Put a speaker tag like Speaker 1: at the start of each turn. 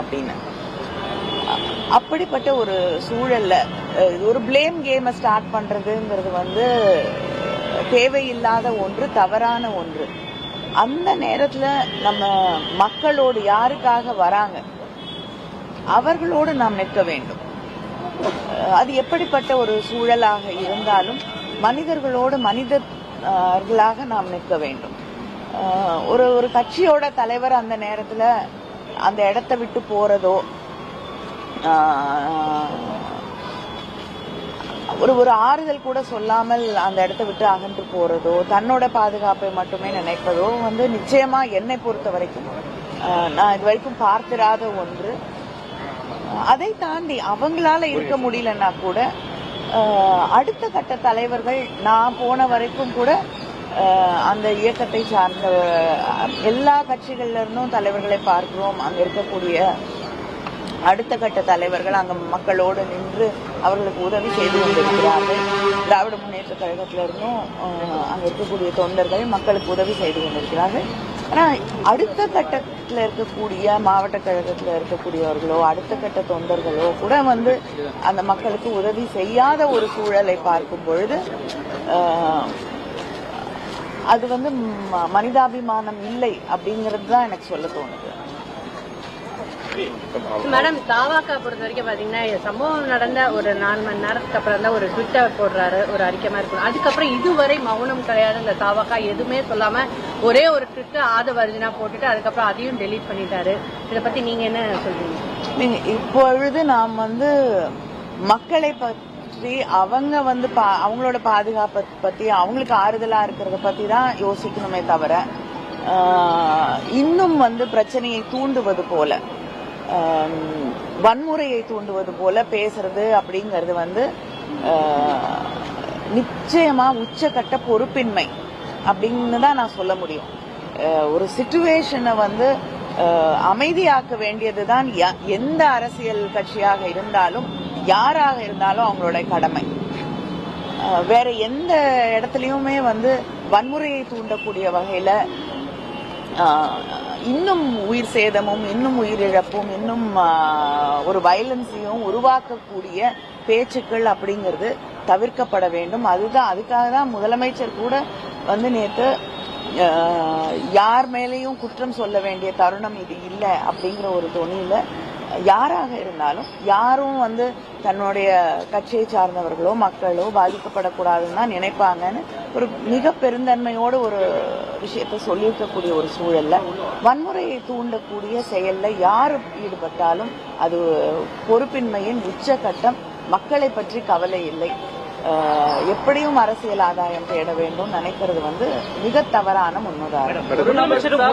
Speaker 1: அப்படின்னு. அப்படிப்பட்ட ஒரு சூழல்ல இது ஒரு பிளேம் கேமை ஸ்டார்ட் பண்றதுங்கிறது வந்து தேவையில்லாத ஒன்று தவறான ஒன்று. அந்த நேரத்துல நம்ம மக்களோடு யாருக்காக வராங்க? அவர்களோடு நாம் நிற்க வேண்டும். அது எப்படிப்பட்ட ஒரு சூழலாக இருந்தாலும் மனிதர்களோடு மனிதர்களாக நாம் நிற்க வேண்டும். ஒரு ஒரு கட்சியோட தலைவர் அந்த நேரத்துல அந்த இடத்த விட்டு போறதோ ஒரு ஒரு ஆறுதல் கூட சொல்லாமல் அந்த இடத்த விட்டு அகன்று போறதோ தன்னோட பாதுகாப்பை மட்டுமே நினைப்பதோ வந்து நிச்சயமா என்னை பொறுத்த வரைக்கும். நான் இது வரைக்கும் பார்த்திராத ஒன்று. அதை தாண்டி அவங்களால இருக்க முடியலன்னா கூட அடுத்த கட்ட தலைவர்கள் நான் போன வரைக்கும் கூட அந்த இயக்கத்தை சார்ந்த எல்லா கட்சிகள்லேருந்தும் தலைவர்களை பார்க்கிறோம். அங்கே இருக்கக்கூடிய அடுத்த கட்ட தலைவர்கள் அங்கே மக்களோடு நின்று அவர்களுக்கு உதவி செய்து கொண்டிருக்கிறார்கள். திராவிட முன்னேற்ற கழகத்திலிருந்தும் இருந்தும் இருக்கக்கூடிய தொண்டர்கள் மக்களுக்கு உதவி செய்து கொண்டிருக்கிறார்கள். ஆனால் அடுத்த கட்டத்தில் இருக்கக்கூடிய மாவட்ட கழகத்தில் இருக்கக்கூடியவர்களோ அடுத்த கட்ட தொண்டர்களோ கூட வந்து அந்த மக்களுக்கு உதவி செய்யாத ஒரு சூழலை பார்க்கும் பொழுது அது வந்து மனிதாபிமானம் இல்லை அப்படிங்கிறது தான் எனக்கு சொல்ல தோணுது.
Speaker 2: மேடம் தாவாக்கா பொறுத்த வரைக்கும் பாத்தீங்கன்னா சம்பவம் நடந்த ஒரு நாலு மணி நேரத்துக்கு அப்புறம் தான் ஒரு ட்விட்டர் போடுறாரு ஒரு அறிக்கை மாதிரி இருக்கும் அதுக்கப்புறம் இதுவரை மௌனம் கிடையாது இந்த தாவாக்கா எதுவுமே சொல்லாம ஒரே ஒரு ட்விட்டர் ஆதவ அர்ஜுனா போட்டுட்டு அதுக்கப்புறம் அதையும் டெலீட் பண்ணிட்டாரு. இதை பத்தி நீங்க என்ன சொல்றீங்க?
Speaker 1: நீங்க இப்பொழுது நாம் வந்து மக்களை பற்றி அவங்க வந்து பா- அவங்களோட பாதுகாப்பை பத்தி அவங்களுக்கு ஆறுதலா இருக்கிறத பத்தி தான் யோசிக்கணுமே தவிர இன்னும் வந்து பிரச்சனையை தூண்டுவது போல வன்முறையை தூண்டுவது போல பேசுறது அப்படிங்கிறது வந்து நிச்சயமா உச்சக்கட்ட பொறுப்பின்மை அப்படின்னு தான் நான் சொல்ல முடியும். ஒரு சுச்சுவேஷனை வந்து அமைதியாக்க வேண்டியதுதான் எந்த அரசியல் கட்சியாக இருந்தாலும் யாராக இருந்தாலும் அவங்களோட கடமை. வேற எந்த இடத்துலையுமே வந்து வன்முறையை தூண்டக்கூடிய வகையில இன்னும் உயிர் சேதமும் இன்னும் உயிரிழப்பும் இன்னும் ஒரு வயலன்ஸையும் உருவாக்கக்கூடிய பேச்சுக்கள் அப்படிங்கிறது தவிர்க்கப்பட வேண்டும். அதுதான் அதுக்காக தான் முதலமைச்சர் கூட வந்து நேற்று யார் மேலேயும் குற்றம் சொல்ல வேண்டிய தருணம் இது இல்லை அப்படிங்கிற ஒரு தொனியில யாராக இருந்தாலும் யாரும் வந்து தன்னுடைய கட்சியை சார்ந்தவர்களோ மக்களோ பாதிக்கப்படக்கூடாதுன்னு தான் நினைப்பாங்கன்னு ஒரு மிக பெருந்தன்மையோட ஒரு விஷயத்த சொல்லியிருக்கக்கூடிய ஒரு சூழல்ல வன்முறையை தூண்டக்கூடிய செயல்ல யார் ஈடுபட்டாலும் அது பொறுப்பின்மையின் உச்சகட்டம் மக்களை பற்றி கவலை இல்லை. எப்படியும் அரசியல் ஆதாயம் தேட வேண்டும் நினைக்கிறது வந்து மிக தவறான முன்னுதாரணம்.